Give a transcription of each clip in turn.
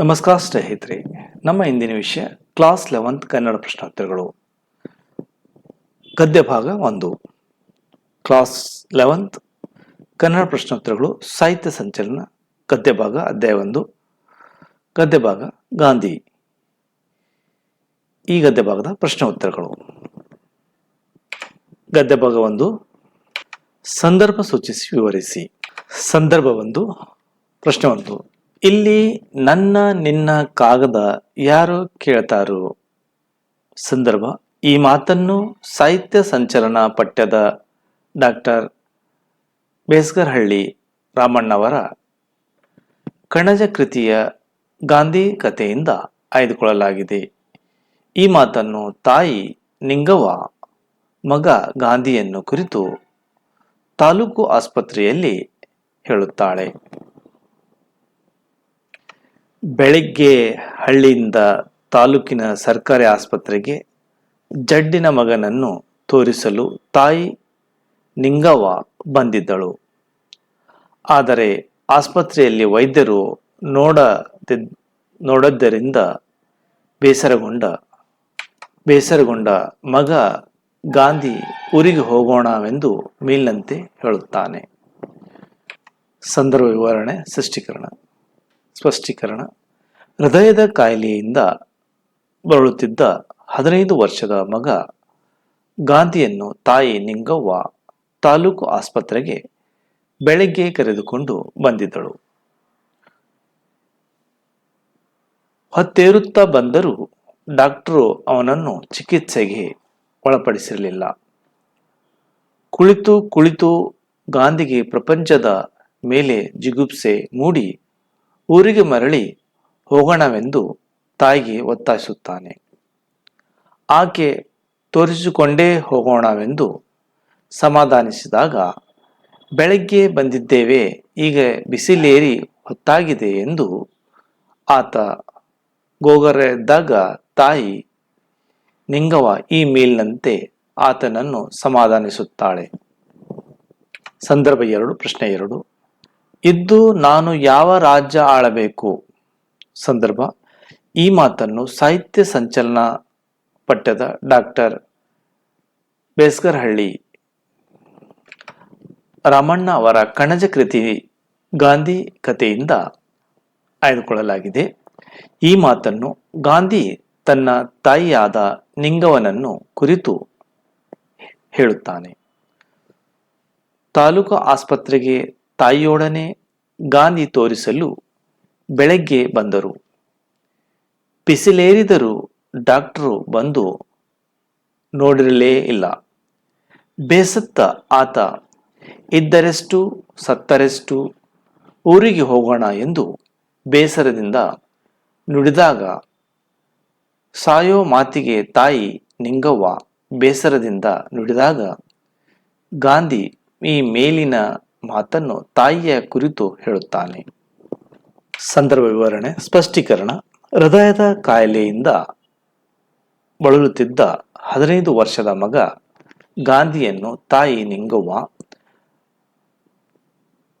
ನಮಸ್ಕಾರ ಸ್ನೇಹಿತರೆ. ನಮ್ಮ ಇಂದಿನ ವಿಷಯ ಕ್ಲಾಸ್ ಲೆವೆಂತ್ ಕನ್ನಡ ಪ್ರಶ್ನೋತ್ತರಗಳು. ಗದ್ಯ ಭಾಗ ಒಂದು. ಕ್ಲಾಸ್ ಲೆವೆಂತ್ ಕನ್ನಡ ಪ್ರಶ್ನೋತ್ತರಗಳು ಸಾಹಿತ್ಯ ಸಂಚಲನ, ಗದ್ಯ ಭಾಗ ಅಧ್ಯಾಯ ಒಂದು. ಗದ್ಯ ಭಾಗ ಗಾಂಧಿ. ಈ ಗದ್ಯ ಭಾಗದ ಪ್ರಶ್ನೋತ್ತರಗಳು. ಗದ್ಯ ಭಾಗ ಒಂದು. ಸಂದರ್ಭ ಸೂಚಿಸಿ ವಿವರಿಸಿ. ಸಂದರ್ಭ ಒಂದು, ಪ್ರಶ್ನೆ ಒಂದು. ಇಲ್ಲಿ ನನ್ನ ನಿನ್ನ ಕಾಗದ ಯಾರು ಕೇಳ್ತಾರು? ಸಂದರ್ಭ, ಈ ಮಾತನ್ನು ಸಾಹಿತ್ಯ ಸಂಚಲನ ಪಠ್ಯದ ಡಾಕ್ಟರ್ ಬೇಸ್ಗರಹಳ್ಳಿ ರಾಮಣ್ಣವರ ಕಣಜ ಕೃತಿಯ ಗಾಂಧಿ ಕಥೆಯಿಂದ ಆಯ್ದುಕೊಳ್ಳಲಾಗಿದೆ. ಈ ಮಾತನ್ನು ತಾಯಿ ನಿಂಗವ ಮಗ ಗಾಂಧಿಯನ್ನು ಕುರಿತು ತಾಲೂಕು ಆಸ್ಪತ್ರೆಯಲ್ಲಿ ಹೇಳುತ್ತಾಳೆ. ಬೆಳಿಗ್ಗೆ ಹಳ್ಳಿಯಿಂದ ತಾಲೂಕಿನ ಸರ್ಕಾರಿ ಆಸ್ಪತ್ರೆಗೆ ಜಡ್ಡಿನ ಮಗನನ್ನು ತೋರಿಸಲು ತಾಯಿ ನಿಂಗವ್ವ ಬಂದಿದ್ದಳು. ಆದರೆ ಆಸ್ಪತ್ರೆಯಲ್ಲಿ ವೈದ್ಯರು ನೋಡದ, ನೋಡದ್ದರಿಂದ ಬೇಸರಗೊಂಡ ಬೇಸರಗೊಂಡ ಮಗ ಗಾಂಧಿ ಊರಿಗೆ ಹೋಗೋಣವೆಂದು ಮೇಲಿನಂತೆ ಹೇಳುತ್ತಾನೆ. ಸಂದರ್ಭ ವಿವರಣೆ, ಸೃಷ್ಟೀಕರಣ. ಸ್ಪಷ್ಟೀಕರಣ. ಹೃದಯದ ಕಾಯಿಲೆಯಿಂದ ಬರುತ್ತಿದ್ದ ಹದಿನೈದು ವರ್ಷದ ಮಗ ಗಾಂಧಿಯನ್ನು ತಾಯಿ ನಿಂಗವ್ವ ತಾಲೂಕು ಆಸ್ಪತ್ರೆಗೆ ಬೆಳಗ್ಗೆ ಕರೆದುಕೊಂಡು ಬಂದಿದ್ದಳು. ಹೊತ್ತೇರುತ್ತಾ ಬಂದರೂ ಡಾಕ್ಟರು ಅವನನ್ನು ಚಿಕಿತ್ಸೆಗೆ ಒಳಪಡಿಸಿರಲಿಲ್ಲ. ಕುಳಿತು ಕುಳಿತು ಗಾಂಧಿಗೆ ಪ್ರಪಂಚದ ಮೇಲೆ ಜಿಗುಪ್ಸೆ ಮೂಡಿ ಊರಿಗೆ ಮರಳಿ ಹೋಗೋಣವೆಂದು ತಾಯಿಗೆ ಒತ್ತಾಯಿಸುತ್ತಾನೆ. ಆಕೆ ತೋರಿಸಿಕೊಂಡೇ ಹೋಗೋಣವೆಂದು ಸಮಾಧಾನಿಸಿದಾಗ, ಬೆಳಗ್ಗೆ ಬಂದಿದ್ದೇವೆ, ಈಗ ಬಿಸಿಲೇರಿ ಹೊತ್ತಾಗಿದೆ ಎಂದು ಆತ ಗೋಗರೆದ್ದಾಗ ತಾಯಿ ನಿಂಗವ ಈ ಮೇಲಿನಂತೆ ಆತನನ್ನು ಸಮಾಧಾನಿಸುತ್ತಾಳೆ. ಸಂದರ್ಭ ಎರಡು, ಪ್ರಶ್ನೆ ಎರಡು. ಇದ್ದು ನಾನು ಯಾವ ರಾಜ್ಯ ಆಳಬೇಕು? ಸಂದರ್ಭ, ಈ ಮಾತನ್ನು ಸಾಹಿತ್ಯ ಸಂಚಲನ ಪಠ್ಯದ ಡಾಕ್ಟರ್ ಬೇಸ್ಗರಹಳ್ಳಿ ರಾಮಣ್ಣ ಅವರ ಕಣಜ ಕೃತಿ ಗಾಂಧಿ ಕಥೆಯಿಂದ ಆಯ್ದುಕೊಳ್ಳಲಾಗಿದೆ. ಈ ಮಾತನ್ನು ಗಾಂಧಿ ತನ್ನ ತಾಯಿಯಾದ ನಿಂಗವನನ್ನು ಕುರಿತು ಹೇಳುತ್ತಾನೆ. ತಾಲೂಕು ಆಸ್ಪತ್ರೆಗೆ ತಾಯಿಯೊಡನೆ ಗಾಂಧಿ ತೋರಿಸಲು ಬೆಳಗ್ಗೆ ಬಂದರು. ಬಿಸಿಲೇರಿದರೂ ಡಾಕ್ಟರು ಬಂದು ನೋಡಿರಲೇ ಇಲ್ಲ. ಬೇಸತ್ತ ಆತ, ಇದ್ದರೆಷ್ಟು, ಸತ್ತರೆಷ್ಟು, ಊರಿಗೆ ಹೋಗೋಣ ಎಂದು ಬೇಸರದಿಂದ ನುಡಿದಾಗ, ಸಾಯೋ ಮಾತಿಗೆ ತಾಯಿ ನಿಂಗವ್ವ ಬೇಸರದಿಂದ ನುಡಿದಾಗ, ಗಾಂಧಿ ಈ ಮೇಲಿನ ಮಾತನ್ನು ತಾಯಿಯ ಕುರಿತು ಹೇಳುತ್ತಾನೆ. ಸಂದರ್ಭ ವಿವರಣೆ, ಸ್ಪಷ್ಟೀಕರಣ. ಹೃದಯದ ಕಾಯಿಲೆಯಿಂದ ಬಳಲುತ್ತಿದ್ದ ಹದಿನೈದು ವರ್ಷದ ಮಗ ಗಾಂಧಿಯನ್ನು ತಾಯಿ ನಿಂಗವ್ವ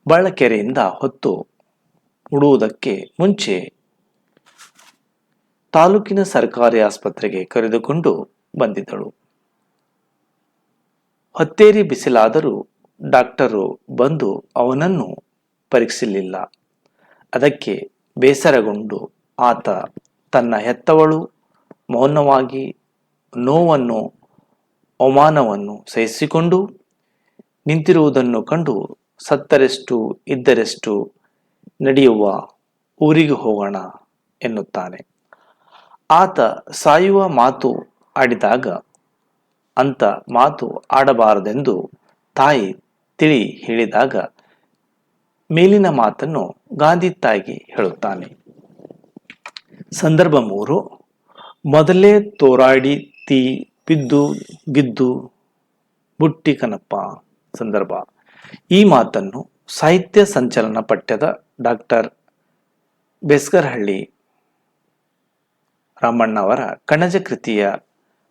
ಬಳ್ಳಕೆರೆಯಿಂದ ಹೊತ್ತು ಉಡುವುದಕ್ಕೆ ಮುಂಚೆ ತಾಲೂಕಿನ ಸರ್ಕಾರಿ ಆಸ್ಪತ್ರೆಗೆ ಕರೆದುಕೊಂಡು ಬಂದಿದ್ದಳು. ಹತ್ತೇರಿ ಬಿಸಿಲಾದರೂ ಡಾಕ್ಟರು ಬಂದು ಅವನನ್ನು ಪರೀಕ್ಷಿಸಲಿಲ್ಲ. ಅದಕ್ಕೆ ಬೇಸರಗೊಂಡು ಆತ ತನ್ನ ಹೆತ್ತವಳು ಮೌನವಾಗಿ ನೋವನ್ನು, ಅವಮಾನವನ್ನು ಸಹಿಸಿಕೊಂಡು ನಿಂತಿರುವುದನ್ನು ಕಂಡು ಸತ್ತರೆಷ್ಟು ಇದ್ದರೆಷ್ಟು ನಡೆಯುವ ಊರಿಗೆ ಹೋಗೋಣ ಎನ್ನುತ್ತಾನೆ. ಆತ ಸಾಯುವ ಮಾತು ಆಡಿದಾಗ ಅಂತ ಮಾತು ಆಡಬಾರದೆಂದು ತಾಯಿ ತಿಳಿ ಹೇಳಿದಾಗ ಮೇಲಿನ ಮಾತನ್ನು ಗಾಂಧಿ ತಾಯಿಗೆ ಹೇಳುತ್ತಾನೆ. ಸಂದರ್ಭ ಮೂರು, ಮೊದಲೇ ತೋರಾಡಿ ತೀ ಬಿದ್ದು ಗಿದ್ದು ಬುಟ್ಟಿ ಕನಪ್ಪ ಸಂದರ್ಭ, ಈ ಮಾತನ್ನು ಸಾಹಿತ್ಯ ಸಂಚಲನ ಪಠ್ಯದ ಡಾಕ್ಟರ್ ಬೆಸ್ಗರ್ಹಳ್ಳಿ ರಾಮಣ್ಣವರ ಕಣಜ ಕೃತಿಯ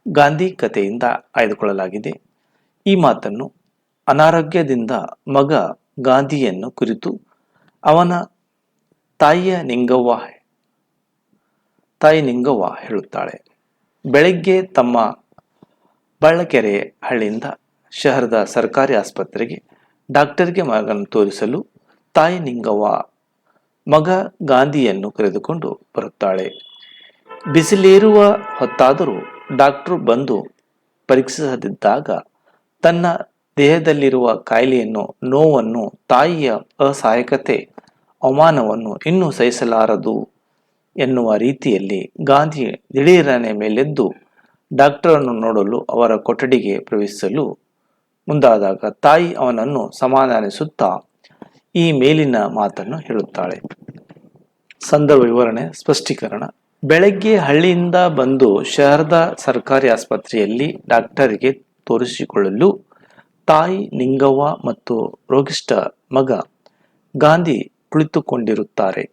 ಗಾಂಧಿ ಕಥೆಯಿಂದ ಆಯ್ದುಕೊಳ್ಳಲಾಗಿದೆ. ಈ ಮಾತನ್ನು ಅನಾರೋಗ್ಯದಿಂದ ಮಗ ಗಾಂಧಿಯನ್ನು ಕುರಿತು ಅವನ ತಾಯಿಯ ನಿಂಗವ್ವ ತಾಯಿ ನಿಂಗವ್ವ ಹೇಳುತ್ತಾಳೆ. ಬೆಳಗ್ಗೆ ತಮ್ಮ ಬಳ್ಳಕೆರೆ ಹಳ್ಳಿಯಿಂದ ಶಹರದ ಸರ್ಕಾರಿ ಆಸ್ಪತ್ರೆಗೆ ಡಾಕ್ಟರ್ಗೆ ಮಗನ ತೋರಿಸಲು ತಾಯಿ ನಿಂಗವ್ವ ಮಗ ಗಾಂಧಿಯನ್ನು ಕರೆದುಕೊಂಡು ಬರುತ್ತಾಳೆ. ಬಿಸಿಲೇರುವ ಹೊತ್ತಾದರೂ ಡಾಕ್ಟರ್ ಬಂದು ಪರೀಕ್ಷಿಸದಿದ್ದಾಗ ತನ್ನ ದೇಹದಲ್ಲಿರುವ ಕಾಯಿಲೆಯನ್ನು, ನೋವನ್ನು, ತಾಯಿಯ ಅಸಹಾಯಕತೆ, ಅವಮಾನವನ್ನು ಇನ್ನೂ ಸಹಿಸಲಾರದು ಎನ್ನುವ ರೀತಿಯಲ್ಲಿ ಗಾಂಧಿ ದಿಢೀರನೆ ಮೇಲೆದ್ದು ಡಾಕ್ಟರನ್ನು ನೋಡಲು ಅವರ ಕೊಠಡಿಗೆ ಪ್ರವೇಶಿಸಲು ಮುಂದಾದಾಗ ತಾಯಿ ಅವನನ್ನು ಸಮಾಧಾನಿಸುತ್ತಾ ಈ ಮೇಲಿನ ಮಾತನ್ನು ಹೇಳುತ್ತಾಳೆ. ಸಂದರ್ಭ ವಿವರಣೆ, ಸ್ಪಷ್ಟೀಕರಣ. ಬೆಳಗ್ಗೆ ಹಳ್ಳಿಯಿಂದ ಬಂದು ಶಹರದ ಸರ್ಕಾರಿ ಆಸ್ಪತ್ರೆಯಲ್ಲಿ ಡಾಕ್ಟರಿಗೆ ತೋರಿಸಿಕೊಳ್ಳಲು ತಾಯಿ ನಿಂಗವ್ವ ಮತ್ತು ರೋಗಿಷ್ಠ ಮಗ ಗಾಂಧಿ ಕುಳಿತುಕೊಂಡಿರುತ್ತಾರೆ.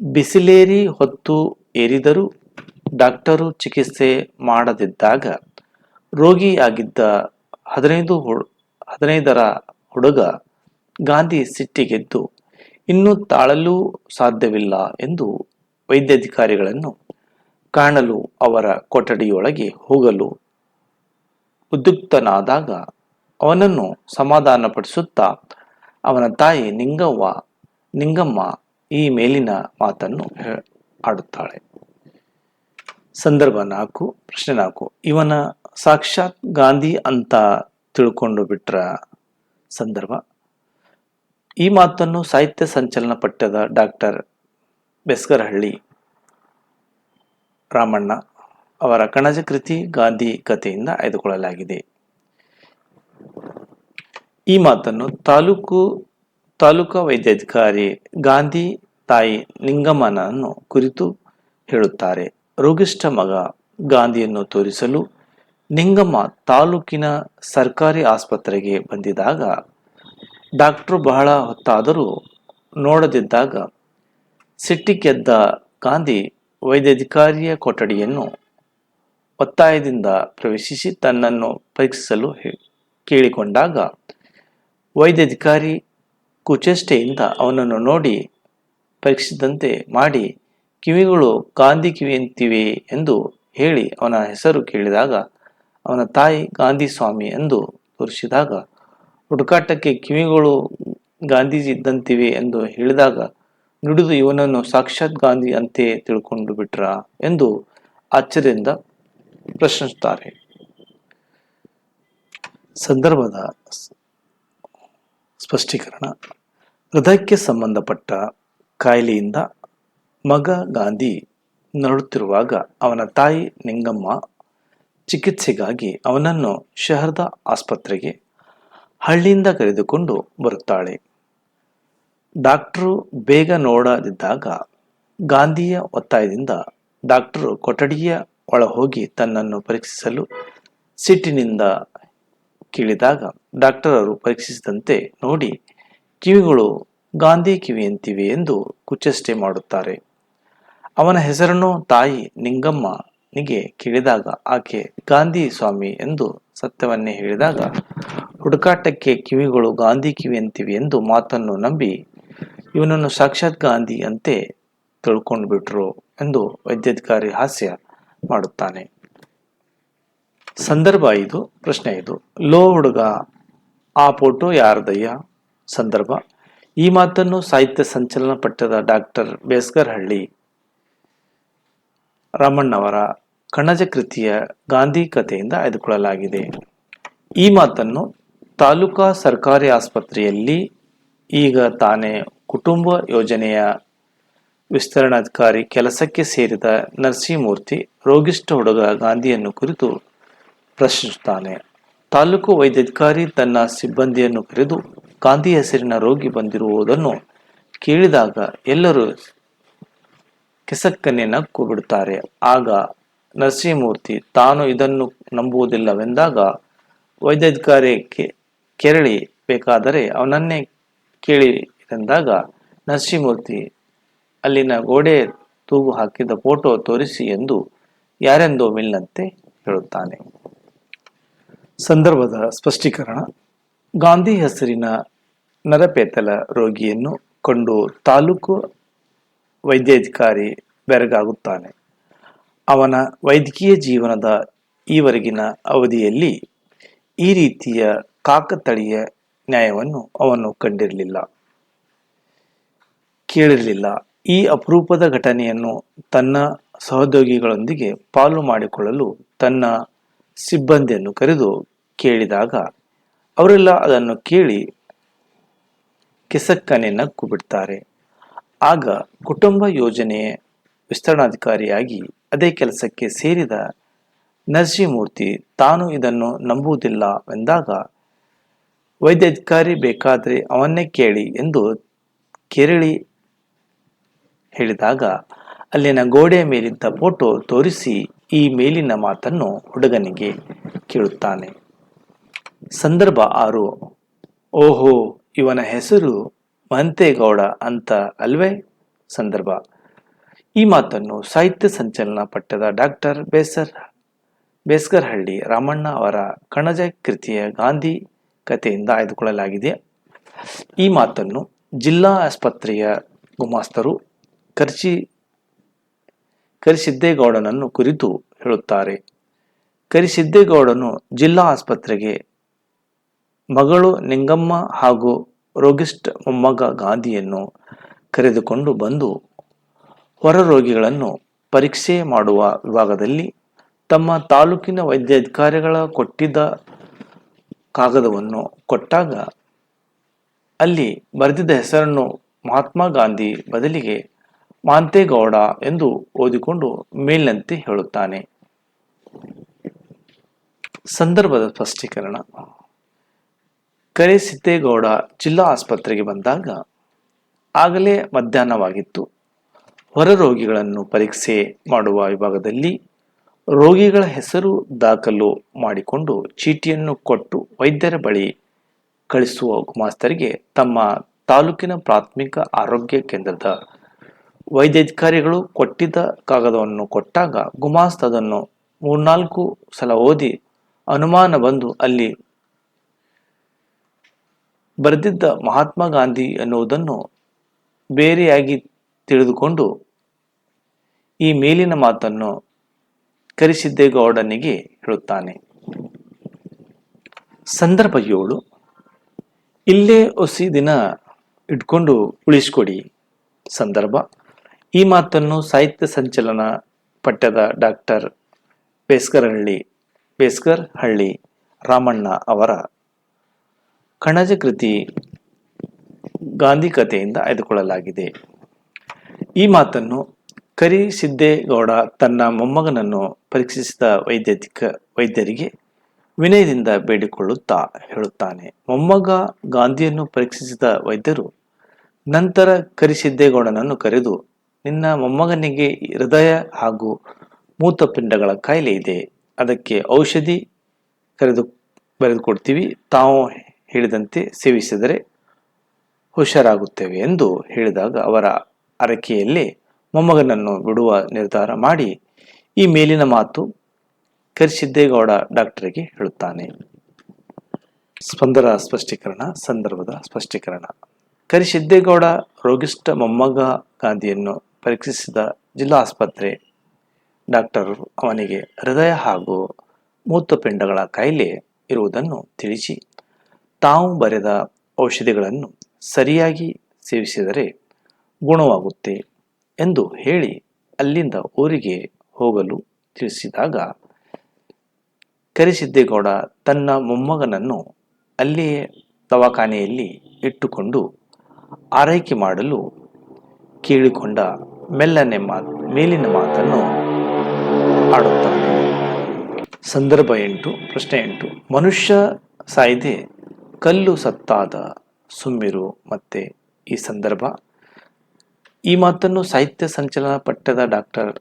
ಬಿಸಿಲೇರಿ ಹೊತ್ತು ಏರಿದರೂ ಡಾಕ್ಟರು ಚಿಕಿತ್ಸೆ ಮಾಡದಿದ್ದಾಗ ರೋಗಿಯಾಗಿದ್ದ ಹದಿನೈದು ಹದಿನೈದರ ಹುಡುಗ ಗಾಂಧಿ ಸಿಟ್ಟಿಗೆದ್ದು ಇನ್ನೂ ತಾಳಲು ಸಾಧ್ಯವಿಲ್ಲ ಎಂದು ವೈದ್ಯಾಧಿಕಾರಿಗಳನ್ನು ಕಾಣಲು ಅವರ ಕೊಠಡಿಯೊಳಗೆ ಹೋಗಲು ಉದ್ಯುಕ್ತನಾದಾಗ ಅವನನ್ನು ಸಮಾಧಾನಪಡಿಸುತ್ತಾ ಅವನ ತಾಯಿ ನಿಂಗವ್ವ, ನಿಂಗಮ್ಮ ಈ ಮೇಲಿನ ಮಾತನ್ನು ಆಡುತ್ತಾಳೆ ಸಂದರ್ಭ ನಾಲ್ಕು, ಪ್ರಶ್ನೆ ನಾಲ್ಕು. ಇವನ ಸಾಕ್ಷಾತ್ ಗಾಂಧಿ ಅಂತ ತಿಳ್ಕೊಂಡು ಬಿಟ್ರ ಸಂದರ್ಭ? ಈ ಮಾತನ್ನು ಸಾಹಿತ್ಯ ಸಂಚಲನ ಪಠ್ಯದ ಡಾಕ್ಟರ್ ಬೆಸ್ಗರಹಳ್ಳಿ ರಾಮಣ್ಣ ಅವರ ಕಣಜ ಕೃತಿ ಗಾಂಧಿ ಕಥೆಯಿಂದ ಆಯ್ದುಕೊಳ್ಳಲಾಗಿದೆ. ಈ ಮಾತನ್ನು ತಾಲೂಕು, ತಾಲೂಕಾ ವೈದ್ಯಾಧಿಕಾರಿ ಗಾಂಧಿ ತಾಯಿ ಲಿಂಗಮ್ಮನನ್ನು ಕುರಿತು ಹೇಳುತ್ತಾರೆ. ರೋಗಿಷ್ಠ ಮಗ ಗಾಂಧಿಯನ್ನು ತೋರಿಸಲು ನಿಂಗಮ್ಮ ತಾಲೂಕಿನ ಸರ್ಕಾರಿ ಆಸ್ಪತ್ರೆಗೆ ಬಂದಿದಾಗ ಡಾಕ್ಟ್ರು ಬಹಳ ಹೊತ್ತಾದರೂ ನೋಡದಿದ್ದಾಗ ಸಿಟ್ಟಿಗೆದ್ದ ಗಾಂಧಿ ವೈದ್ಯಾಧಿಕಾರಿಯ ಕೊಠಡಿಯನ್ನು ಒತ್ತಾಯದಿಂದ ಪ್ರವೇಶಿಸಿ ತನ್ನನ್ನು ಪರೀಕ್ಷಿಸಲು ಕೇಳಿಕೊಂಡಾಗ ವೈದ್ಯಾಧಿಕಾರಿ ಕುಚೇಷ್ಟೆಯಿಂದ ಅವನನ್ನು ನೋಡಿ ಪರೀಕ್ಷಿಸಿದಂತೆ ಮಾಡಿ, ಕಿವಿಗಳು ಗಾಂಧಿ ಕಿವಿಯಂತಿವೆ ಎಂದು ಹೇಳಿ ಅವನ ಹೆಸರು ಕೇಳಿದಾಗ, ಅವನ ತಾಯಿ ಗಾಂಧಿ ಸ್ವಾಮಿ ಎಂದು ತೋರಿಸಿದಾಗ, ಹುಡುಕಾಟಕ್ಕೆ ಕಿವಿಗಳು ಗಾಂಧೀಜಿ ಇದ್ದಂತಿವೆ ಎಂದು ಹೇಳಿದಾಗ, ನುಡಿದು ಇವನನ್ನು ಸಾಕ್ಷಾತ್ ಗಾಂಧಿ ಅಂತೆ ತಿಳ್ಕೊಂಡು ಬಿಟ್ರ ಎಂದು ಆಶ್ಚರ್ಯದಿಂದ ಪ್ರಶ್ನಿಸುತ್ತಾರೆ. ಸಂದರ್ಭದ ಸ್ಪಷ್ಟೀಕರಣ. ಹೃದಯಕ್ಕೆ ಸಂಬಂಧಪಟ್ಟ ಕಾಯಿಲೆಯಿಂದ ಮಗ ಗಾಂಧಿ ನರಳುತ್ತಿರುವಾಗ ಅವನ ತಾಯಿ ನಿಂಗಮ್ಮ ಚಿಕಿತ್ಸೆಗಾಗಿ ಅವನನ್ನು ಶಹರದ ಆಸ್ಪತ್ರೆಗೆ, ಹಳ್ಳಿಯಿಂದ ಕರೆದುಕೊಂಡು ಬರುತ್ತಾಳೆ. ಡಾಕ್ಟರು ಬೇಗ ನೋಡದಿದ್ದಾಗ ಗಾಂಧಿಯ ಒತ್ತಾಯದಿಂದ ಡಾಕ್ಟರು ಕೊಠಡಿಯ ಒಳ ಹೋಗಿ ತನ್ನನ್ನು ಪರೀಕ್ಷಿಸಲು ಸಿಟ್ಟಿನಿಂದ ಕೇಳಿದಾಗ ಡಾಕ್ಟರರು ಪರೀಕ್ಷಿಸಿದಂತೆ ನೋಡಿ, ಕಿವಿಗಳು ಗಾಂಧಿ ಕಿವಿಯಂತಿವೆ ಎಂದು ಕುಚೇಷ್ಟೆ ಮಾಡುತ್ತಾರೆ. ಅವನ ಹೆಸರನ್ನು ತಾಯಿ ನಿಂಗಮ್ಮನಿಗೆ ಕೇಳಿದಾಗ ಆಕೆ ಗಾಂಧಿ ಸ್ವಾಮಿ ಎಂದು ಸತ್ಯವನ್ನೇ ಹೇಳಿದಾಗ, ಹುಡುಕಾಟಕ್ಕೆ ಕಿವಿಗಳು ಗಾಂಧಿ ಕಿವಿಯಂತಿವೆ ಎಂದು ಮಾತನ್ನು ನಂಬಿ, ಇವನನ್ನು ಸಾಕ್ಷಾತ್ ಗಾಂಧಿ ಅಂತೆ ತಿಳ್ಕೊಂಡು ಬಿಟ್ರು ಎಂದು ವೈದ್ಯಾಧಿಕಾರಿ ಹಾಸ್ಯ ಮಾಡುತ್ತಾನೆ. ಸಂದರ್ಭ ಇದು, ಪ್ರಶ್ನೆ ಇದು. ಲೋ ಹುಡುಗ, ಆ ಫೋಟೋ ಯಾರದಯ್ಯ? ಸಂದರ್ಭ. ಈ ಮಾತನ್ನು ಸಾಹಿತ್ಯ ಸಂಚಲನ ಪಠ್ಯದ ಡಾಕ್ಟರ್ ಬೇಸ್ಗರ್ಹಳ್ಳಿ ರಾಮಣ್ಣವರ ಕಣಜ ಕೃತಿಯ ಗಾಂಧಿ ಕಥೆಯಿಂದ ಆಯ್ದುಕೊಳ್ಳಲಾಗಿದೆ. ಈ ಮಾತನ್ನು ತಾಲೂಕಾ ಸರ್ಕಾರಿ ಆಸ್ಪತ್ರೆಯಲ್ಲಿ ಈಗ ತಾನೇ ಕುಟುಂಬ ಯೋಜನೆಯ ವಿಸ್ತರಣಾಧಿಕಾರಿ ಕೆಲಸಕ್ಕೆ ಸೇರಿದ ನರಸಿಂಹಮೂರ್ತಿ, ರೋಗಿಷ್ಠ ಹುಡುಗ ಗಾಂಧಿಯನ್ನು ಕುರಿತು ಪ್ರಶ್ನಿಸುತ್ತಾನೆ. ತಾಲೂಕು ವೈದ್ಯಾಧಿಕಾರಿ ತನ್ನ ಸಿಬ್ಬಂದಿಯನ್ನು ಕರೆದು ಗಾಂಧಿ ಹೆಸರಿನ ರೋಗಿ ಬಂದಿರುವುದನ್ನು ಕೇಳಿದಾಗ ಎಲ್ಲರೂ ಕೆಸಕ್ಕನೆ ನಕ್ಕು ಬಿಡುತ್ತಾರೆ ಆಗ ನರಸಿಂಹಮೂರ್ತಿ, ತಾನು ಇದನ್ನು ನಂಬುವುದಿಲ್ಲವೆಂದಾಗ ವೈದ್ಯಾಧಿಕಾರಿ ಕೆರಳಿ ಬೇಕಾದರೆ ಅವನನ್ನೇ ಕೇಳಿ ಎಂದಾಗ ನರಸಿಂಹಮೂರ್ತಿ ಅಲ್ಲಿನ ಗೋಡೆ ತೂಗು ಹಾಕಿದ ಫೋಟೋ ತೋರಿಸಿ ಎಂದು ಯಾರೆಂದೋ ಮಿಲ್ನಂತೆ ಹೇಳುತ್ತಾನೆ. ಸಂದರ್ಭದ ಸ್ಪಷ್ಟೀಕರಣ. ಗಾಂಧಿ ಹೆಸರಿನ ನರಪೇತಲ ರೋಗಿಯನ್ನು ಕಂಡು ತಾಲೂಕು ವೈದ್ಯಾಧಿಕಾರಿ ಬೆರಗಾಗುತ್ತಾನೆ. ಅವನ ವೈದ್ಯಕೀಯ ಜೀವನದ ಈವರೆಗಿನ ಅವಧಿಯಲ್ಲಿ ಈ ರೀತಿಯ ಕಾಕತಳಿಯ ನ್ಯಾಯವನ್ನು ಅವನು ಕಂಡಿರಲಿಲ್ಲ. ಕೇಳಿರಲಿಲ್ಲ. ಈ ಅಪರೂಪದ ಘಟನೆಯನ್ನು ತನ್ನ ಸಹೋದ್ಯೋಗಿಗಳೊಂದಿಗೆ ಪಾಲು ಮಾಡಿಕೊಳ್ಳಲು ತನ್ನ ಸಿಬ್ಬಂದಿಯನ್ನು ಕರೆದು ಕೇಳಿದಾಗ ಅವರೆಲ್ಲ ಅದನ್ನು ಕೇಳಿ ಕೆಸಕ್ಕನೆ ನಕ್ಕು ಬಿಡ್ತಾರೆ. ಆಗ ಕುಟುಂಬ ಯೋಜನೆಯ ವಿಸ್ತರಣಾಧಿಕಾರಿಯಾಗಿ ಅದೇ ಕೆಲಸಕ್ಕೆ ಸೇರಿದ ನರಸಿಂಹಮೂರ್ತಿ ತಾನು ಇದನ್ನು ನಂಬುವುದಿಲ್ಲವೆಂದಾಗ ವೈದ್ಯಾಧಿಕಾರಿ ಬೇಕಾದರೆ ಅವನ್ನೇ ಕೇಳಿ ಎಂದು ಕೆರಳಿ ಹೇಳಿದಾಗ ಅಲ್ಲಿನ ಗೋಡೆಯ ಮೇಲಿದ್ದ ಫೋಟೋ ತೋರಿಸಿ ಈ ಮೇಲಿನ ಮಾತನ್ನು ಹುಡುಗನಿಗೆ ಕೇಳುತ್ತಾನೆ. ಸಂದರ್ಭ ಆರು. ಓಹೋ, ಇವನ ಹೆಸರು ಮಂತೇಗೌಡ ಅಂತ ಅಲ್ವೇ? ಸಂದರ್ಭ. ಈ ಮಾತನ್ನು ಸಾಹಿತ್ಯ ಸಂಚಲನ ಪಠ್ಯದ ಡಾಕ್ಟರ್ ಬೇಸರ್ ಬೇಸ್ಕರ್ಹಳ್ಳಿ ರಾಮಣ್ಣ ಅವರ ಕಣಜ ಕೃತಿಯ ಗಾಂಧಿ ಕಥೆಯಿಂದ ಆಯ್ದುಕೊಳ್ಳಲಾಗಿದೆ. ಈ ಮಾತನ್ನು ಜಿಲ್ಲಾ ಆಸ್ಪತ್ರೆಯ ಗುಮಾಸ್ತರು ಕರ್ಚಿ, ಕರಿಸಿದ್ದೇಗೌಡನನ್ನು ಕುರಿತು ಹೇಳುತ್ತಾರೆ. ಕರಿಸಿದ್ದೇಗೌಡನು ಜಿಲ್ಲಾ ಆಸ್ಪತ್ರೆಗೆ ಮಗಳು ನಿಂಗಮ್ಮ ಹಾಗೂ ರೋಗಿಸ್ಟ್ ಮೊಮ್ಮಗ ಗಾಂಧಿಯನ್ನು ಕರೆದುಕೊಂಡು ಬಂದು ಹೊರ ರೋಗಿಗಳನ್ನು ಪರೀಕ್ಷೆ ಮಾಡುವ ವಿಭಾಗದಲ್ಲಿ ತಮ್ಮ ತಾಲೂಕಿನ ವೈದ್ಯಾಧಿಕಾರಿಗಳ ಕೊಟ್ಟಿದ್ದ ಕಾಗದವನ್ನು ಕೊಟ್ಟಾಗ ಅಲ್ಲಿ ಬರೆದಿದ್ದ ಹೆಸರನ್ನು ಮಹಾತ್ಮ ಗಾಂಧಿ ಬದಲಿಗೆ ಮಾಂತೇಗೌಡ ಎಂದು ಓದಿಕೊಂಡು ಮೇಲಿನಂತೆ ಹೇಳುತ್ತಾನೆ. ಸಂದರ್ಭದ ಸ್ಪಷ್ಟೀಕರಣ. ಕರೆಸಿದ್ದೇಗೌಡ ಜಿಲ್ಲಾ ಆಸ್ಪತ್ರೆಗೆ ಬಂದಾಗ ಆಗಲೇ ಮಧ್ಯಾಹ್ನವಾಗಿತ್ತು. ಹೊರ ರೋಗಿಗಳನ್ನು ಪರೀಕ್ಷೆ ಮಾಡುವ ವಿಭಾಗದಲ್ಲಿ ರೋಗಿಗಳ ಹೆಸರು ದಾಖಲು ಮಾಡಿಕೊಂಡು ಚೀಟಿಯನ್ನು ಕೊಟ್ಟು ವೈದ್ಯರ ಬಳಿ ಕಳಿಸುವ ಗುಮಾಸ್ತರಿಗೆ ತಮ್ಮ ತಾಲೂಕಿನ ಪ್ರಾಥಮಿಕ ಆರೋಗ್ಯ ಕೇಂದ್ರದ ವೈದ್ಯಾಧಿಕಾರಿಗಳು ಕೊಟ್ಟಿದ್ದ ಕಾಗದವನ್ನು ಕೊಟ್ಟಾಗ ಗುಮಾಸ್ತ ಅದನ್ನು ಮೂರ್ನಾಲ್ಕು ಸಲ ಓದಿ ಅನುಮಾನ ಬಂದು ಅಲ್ಲಿ ಬರೆದಿದ್ದ ಮಹಾತ್ಮ ಗಾಂಧಿ ಎನ್ನುವುದನ್ನು ಬೇರೆಯಾಗಿ ತಿಳಿದುಕೊಂಡು ಈ ಮೇಲಿನ ಮಾತನ್ನು ಕರಿಸಿದ್ದೇಗೌಡನಿಗೆ ಹೇಳುತ್ತಾನೆ. ಸಂದರ್ಭ ಏಳು. ಇಲ್ಲೇ ಒಸಿ ದಿನ ಇಟ್ಕೊಂಡು ಉಳಿಸ್ಕೊಡಿ. ಸಂದರ್ಭ. ಈ ಮಾತನ್ನು ಸಾಹಿತ್ಯ ಸಂಚಲನ ಪಠ್ಯದ ಡಾಕ್ಟರ್ ಬೇಸ್ಕರಹಳ್ಳಿ ಬೇಸ್ಕರ್ ಹಳ್ಳಿ ರಾಮಣ್ಣ ಅವರ ಕಣಜ ಕೃತಿ ಗಾಂಧಿ ಕಥೆಯಿಂದ ಆಯ್ದುಕೊಳ್ಳಲಾಗಿದೆ. ಈ ಮಾತನ್ನು ಕರಿ ಸಿದ್ದೇಗೌಡ ತನ್ನ ಮೊಮ್ಮಗನನ್ನು ಪರೀಕ್ಷಿಸಿದ ವೈದ್ಯಕ ವೈದ್ಯರಿಗೆ ವಿನಯದಿಂದ ಬೇಡಿಕೊಳ್ಳುತ್ತಾ ಹೇಳುತ್ತಾನೆ. ಮೊಮ್ಮಗ ಗಾಂಧಿಯನ್ನು ಪರೀಕ್ಷಿಸಿದ ವೈದ್ಯರು ನಂತರ ಕರಿಸಿದ್ದೇಗೌಡನನ್ನು ಕರೆದು, ನಿನ್ನ ಮೊಮ್ಮಗನಿಗೆ ಹೃದಯ ಹಾಗೂ ಮೂತ್ರಪಿಂಡಗಳ ಕಾಯಿಲೆ ಇದೆ. ಅದಕ್ಕೆ ಔಷಧಿ ಕರೆದು, ಬರೆದುಕೊಡ್ತೀವಿ. ತಾವು ಹೇಳಿದಂತೆ ಸೇವಿಸಿದರೆ ಹುಷಾರಾಗುತ್ತೇವೆ ಎಂದು ಹೇಳಿದಾಗ ಅವರ ಅರಕೆಯಲ್ಲಿ ಮೊಮ್ಮಗನನ್ನು ಬಿಡುವ ನಿರ್ಧಾರ ಮಾಡಿ ಈ ಮೇಲಿನ ಮಾತು ಕರಿಸಿದ್ದೇಗೌಡ ಡಾಕ್ಟರ್ಗೆ ಹೇಳುತ್ತಾನೆ. ಸ್ಪಂದರ ಸ್ಪಷ್ಟೀಕರಣ, ಸಂದರ್ಭದ ಸ್ಪಷ್ಟೀಕರಣ. ಕರಿಸಿದ್ದೇಗೌಡ ರೋಗಿಷ್ಠ ಮೊಮ್ಮಗ ಗಾಂಧಿಯನ್ನು ಪರೀಕ್ಷಿಸಿದ ಜಿಲ್ಲಾ ಆಸ್ಪತ್ರೆ ಡಾಕ್ಟರ್ ಅವನಿಗೆ ಹೃದಯ ಹಾಗೂ ಮೂತ್ರಪಿಂಡಗಳ ಕಾಯಿಲೆ ಇರುವುದನ್ನು ತಿಳಿಸಿ ತಾವು ಬರೆದ ಔಷಧಿಗಳನ್ನು ಸರಿಯಾಗಿ ಸೇವಿಸಿದರೆ ಗುಣವಾಗುತ್ತೆ ಎಂದು ಹೇಳಿ ಅಲ್ಲಿಂದ ಊರಿಗೆ ಹೋಗಲು ತಿಳಿಸಿದಾಗ, ಕರಿಸಿದ್ದೇಗೌಡ ತನ್ನ ಮೊಮ್ಮಗನನ್ನು ಅಲ್ಲಿಯೇ ದವಾಖಾನೆಯಲ್ಲಿ ಇಟ್ಟುಕೊಂಡು ಆರೈಕೆ ಮಾಡಲು ಕೇಳಿಕೊಂಡ ಮೆಲ್ಲನೆ ಮಾತು, ಮೇಲಿನ ಮಾತನ್ನು ಆಡುತ್ತಾನೆ ಸಂದರ್ಭ ಎಂಟು, ಪ್ರಶ್ನೆ ಎಂಟು. ಮನುಷ್ಯ ಸಾಯ್ದೆ ಕಲ್ಲು ಸತ್ತಾದ ಸುಮ್ಮಿರು ಮತ್ತೆ ಈ ಸಂದರ್ಭ. ಈ ಮಾತನ್ನು ಸಾಹಿತ್ಯ ಸಂಚಲನ ಪಠ್ಯದ ಡಾಕ್ಟರ್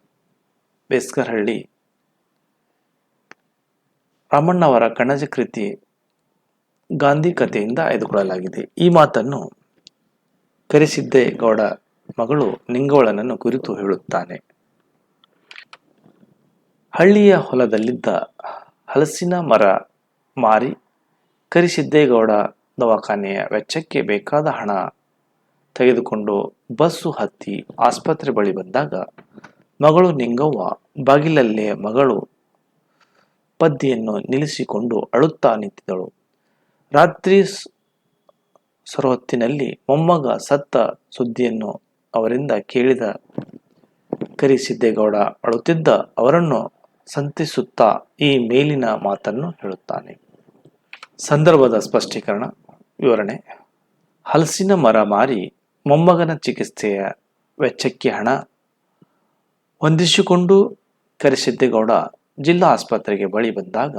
ಬೇಸ್ಕರ್ಹಳ್ಳಿ ರಾಮಣ್ಣವರ ಕಣಜ ಕೃತಿ ಗಾಂಧಿ ಕಥೆಯಿಂದ ಆಯ್ದುಕೊಳ್ಳಲಾಗಿದೆ. ಈ ಮಾತನ್ನು ಕರೆಸಿದ್ದೇಗೌಡ ಮಗಳು ನಿಂಗೋಳನನ್ನು ಕುರಿತು ಹೇಳುತ್ತಾನೆ. ಹಳ್ಳಿಯ ಹೊಲದಲ್ಲಿದ್ದ ಹಲಸಿನ ಮರ ಮಾರಿ ಕರಿಸಿದ್ದೇಗೌಡ ದವಾಖಾನೆಯ ವೆಚ್ಚಕ್ಕೆ ಬೇಕಾದ ಹಣ ತೆಗೆದುಕೊಂಡು ಬಸ್ಸು ಹತ್ತಿ ಆಸ್ಪತ್ರೆ ಬಳಿ ಬಂದಾಗ ಮಗಳು ನಿಂಗವ್ವ ಬಾಗಿಲಲ್ಲೇ ಮಗಳು ಪದ್ಯನ್ನು ನಿಲ್ಲಿಸಿಕೊಂಡು ಅಳುತ್ತಾ ನಿಂತಿದ್ದಳು. ರಾತ್ರಿ ಸರಹೊತ್ತಿನಲ್ಲಿ ಮೊಮ್ಮಗ ಸತ್ತ ಸುದ್ದಿಯನ್ನು ಅವರಿಂದ ಕೇಳಿದ ಕರಿಸಿದ್ದೇಗೌಡ ಅಳುತ್ತಿದ್ದ ಅವರನ್ನು ಸಂತಿಸುತ್ತಾ ಈ ಮೇಲಿನ ಮಾತನ್ನು ಹೇಳುತ್ತಾನೆ. ಸಂದರ್ಭದ ಸ್ಪಷ್ಟೀಕರಣ, ವಿವರಣೆ. ಹಲಸಿನ ಮರ ಮಾರಿ ಮೊಮ್ಮಗನ ಚಿಕಿತ್ಸೆಯ ವೆಚ್ಚಕ್ಕೆ ಹಣ. ಹೊಂದಿಸಿಕೊಂಡು ಕರೆಸಿದ್ದೇಗೌಡ ಜಿಲ್ಲಾ ಆಸ್ಪತ್ರೆಗೆ ಬಳಿ ಬಂದಾಗ,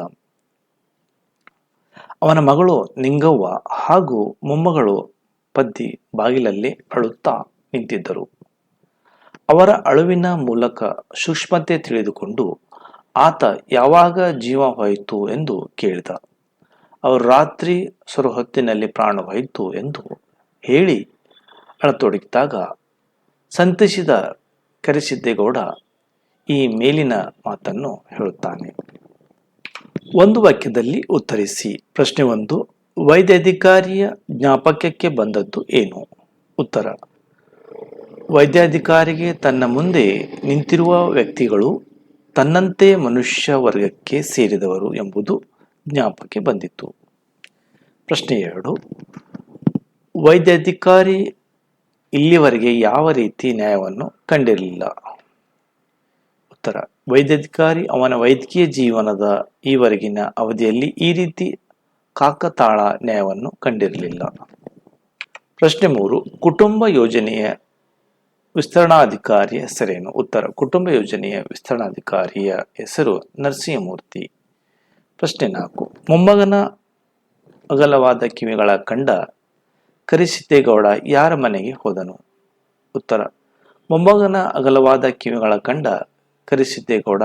ಅವನ ಮಗಳು ನಿಂಗವ್ವ ಹಾಗೂ ಮೊಮ್ಮಗಳು ಪದ್ದಿ ಬಾಗಿಲಲ್ಲಿ ಅಳುತ್ತಾ ನಿಂತಿದ್ದರು. ಅವರ ಅಳುವಿನ ಮೂಲಕ ಸೂಕ್ಷ್ಮತೆ ತಿಳಿದುಕೊಂಡು, ಆತ ಯಾವಾಗ ಜೀವ ಹೋಯಿತು ಎಂದು ಕೇಳಿದ. ಅವರು ರಾತ್ರಿ ಹೊತ್ತಿನಲ್ಲಿ ಪ್ರಾಣವಾಯಿತು ಎಂದು ಹೇಳಿ ಅಳತೊಡಗಿದಾಗ ಸಂತಸಿದ ಕರೆಸಿದ್ದೇಗೌಡ ಈ ಮೇಲಿನ ಮಾತನ್ನು ಹೇಳುತ್ತಾನೆ. ಒಂದು ವಾಕ್ಯದಲ್ಲಿ ಉತ್ತರಿಸಿ. ಪ್ರಶ್ನೆ ಒಂದು, ವೈದ್ಯಾಧಿಕಾರಿಯ ಜ್ಞಾಪಕಕ್ಕೆ ಬಂದದ್ದು ಏನು? ಉತ್ತರ, ವೈದ್ಯಾಧಿಕಾರಿಗೆ ತನ್ನ ಮುಂದೆ ನಿಂತಿರುವ ವ್ಯಕ್ತಿಗಳು ತನ್ನಂತೆ ಮನುಷ್ಯ ವರ್ಗಕ್ಕೆ ಸೇರಿದವರು ಎಂಬುದು ಜ್ಞಾಪಕ್ಕೆ ಬಂದಿತ್ತು. ಪ್ರಶ್ನೆ ಎರಡು. ವೈದ್ಯಾಧಿಕಾರಿ ಇಲ್ಲಿವರೆಗೆ ಯಾವ ರೀತಿ ನ್ಯಾಯವನ್ನು ಕಂಡಿರಲಿಲ್ಲ? ಉತ್ತರ. ವೈದ್ಯಾಧಿಕಾರಿ ಅವನ ವೈದ್ಯಕೀಯ ಜೀವನದ ಈವರೆಗಿನ ಅವಧಿಯಲ್ಲಿ ಈ ರೀತಿ ಕಾಕತಾಳ ನ್ಯಾಯವನ್ನು ಕಂಡಿರಲಿಲ್ಲ. ಪ್ರಶ್ನೆ ಮೂರು. ಕುಟುಂಬ ಯೋಜನೆಯ ವಿಸ್ತರಣಾಧಿಕಾರಿಯ ಹೆಸರೇನು? ಉತ್ತರ. ಕುಟುಂಬ ಯೋಜನೆಯ ವಿಸ್ತರಣಾಧಿಕಾರಿಯ ಹೆಸರು ನರಸಿಂಹಮೂರ್ತಿ. ಪ್ರಶ್ನೆ ನಾಲ್ಕು. ಮೊಮ್ಮಗನ ಅಗಲವಾದ ಕಿವಿಗಳ ಕಂಡ ಕರಿಸಿದ್ದೇಗೌಡ ಯಾರ ಮನೆಗೆ ಹೋದನು? ಉತ್ತರ, ಮೊಮ್ಮಗನ ಅಗಲವಾದ ಕಿವಿಗಳ ಕಂಡ ಕರಿಸಿದ್ದೇಗೌಡ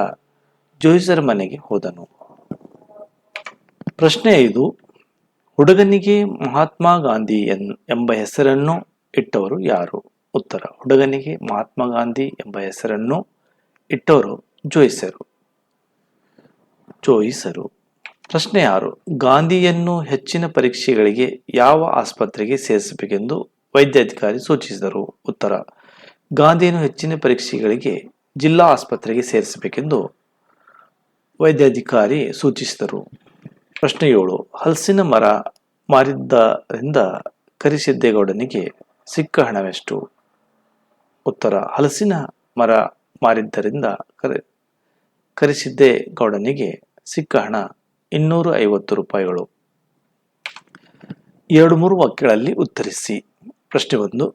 ಜೋಯಿಸರ ಮನೆಗೆ ಹೋದನು. ಪ್ರಶ್ನೆ ಐದು, ಹುಡುಗನಿಗೆ ಮಹಾತ್ಮ ಗಾಂಧಿ ಎಂಬ ಹೆಸರನ್ನು ಇಟ್ಟವರು ಯಾರು? ಉತ್ತರ, ಹುಡುಗನಿಗೆ ಮಹಾತ್ಮ ಗಾಂಧಿ ಎಂಬ ಹೆಸರನ್ನು ಇಟ್ಟವರು ಜೋಯಿಸರು. ಜೋಯಿಸರು. ಪ್ರಶ್ನೆ ಆರು, ಗಾಂಧಿಯನ್ನು ಹೆಚ್ಚಿನ ಪರೀಕ್ಷೆಗಳಿಗೆ ಯಾವ ಆಸ್ಪತ್ರೆಗೆ ಸೇರಿಸಬೇಕೆಂದು ವೈದ್ಯಾಧಿಕಾರಿ ಸೂಚಿಸಿದರು. ಉತ್ತರ, ಗಾಂಧಿಯನ್ನು ಹೆಚ್ಚಿನ ಪರೀಕ್ಷೆಗಳಿಗೆ ಜಿಲ್ಲಾ ಆಸ್ಪತ್ರೆಗೆ ಸೇರಿಸಬೇಕೆಂದು ವೈದ್ಯಾಧಿಕಾರಿ ಸೂಚಿಸಿದರು. ಪ್ರಶ್ನೆ ಏಳು, ಹಲಸಿನ ಮರ ಮಾರಿದ್ದರಿಂದ ಕರಿಸಿದ್ದೇಗೌಡನಿಗೆ ಸಿಕ್ಕ ಹಣವೆಷ್ಟು? ಉತ್ತರ, ಹಲಸಿನ ಮರ ಮಾರಿದ್ದರಿಂದ ಕರೆ, ಕರಿಸಿದ್ದೇಗೌಡನಿಗೆ ಸಿಕ್ಕ ಹಣ ಇನ್ನೂರ ಐವತ್ತು ರೂಪಾಯಿಗಳು. ಎರಡು ಮೂರು ವಾಕ್ಯಗಳಲ್ಲಿ ಉತ್ತರಿಸಿ. ಪ್ರಶ್ನೆ ಒಂದು,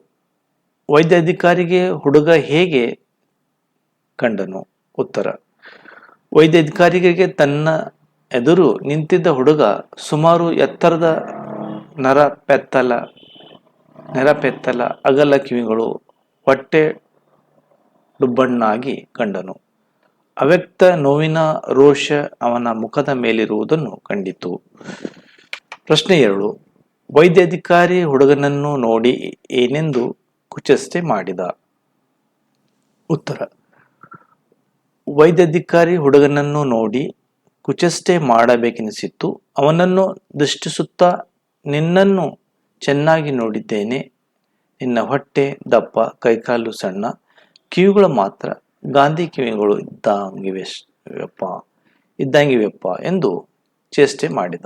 ವೈದ್ಯಾಧಿಕಾರಿಗೆ ಹುಡುಗ ಹೇಗೆ ಕಂಡನು? ಉತ್ತರ ವೈದ್ಯಾಧಿಕಾರಿಗೆ ತನ್ನ ಎದುರು ನಿಂತಿದ್ದ ಹುಡುಗ ಸುಮಾರು ಎತ್ತರದ ನರ ಪೆತ್ತಲ ನೆರಪೆತ್ತಲ ಅಗಲ ಕಿವಿಗಳು ಹೊಟ್ಟೆ ಡುಬ್ಬಣ್ಣಾಗಿ ಕಂಡನು. ಅವ್ಯಕ್ತ ನೋವಿನ ರೋಷ ಅವನ ಮುಖದ ಮೇಲಿರುವುದನ್ನು ಕಂಡಿತು. ಪ್ರಶ್ನೆ ಎರಡು, ವೈದ್ಯಾಧಿಕಾರಿ ಹುಡುಗನನ್ನು ನೋಡಿ ಏನೆಂದು ಕುಚಸ್ತೆ ಮಾಡಿದ? ಉತ್ತರ, ವೈದ್ಯಾಧಿಕಾರಿ ಹುಡುಗನನ್ನು ನೋಡಿ ಕುಚಸ್ತೆ ಮಾಡಬೇಕೆನಿಸಿತ್ತು. ಅವನನ್ನು ದೃಷ್ಟಿಸುತ್ತಾ, ನಿನ್ನನ್ನು ಚೆನ್ನಾಗಿ ನೋಡಿದ್ದೇನೆ. ನಿನ್ನ ಹೊಟ್ಟೆ ದಪ್ಪ, ಕೈಕಾಲು ಸಣ್ಣ, ಕಿವಿಗಳು ಮಾತ್ರ ಗಾಂಧಿ ಕಿವಿಗಳು ಇದ್ದಂಗಿವೆಪ್ಪ ಇದ್ದಂಗಿವೆಪ್ಪ ಎಂದು ಚೇಷ್ಟೆ ಮಾಡಿದ.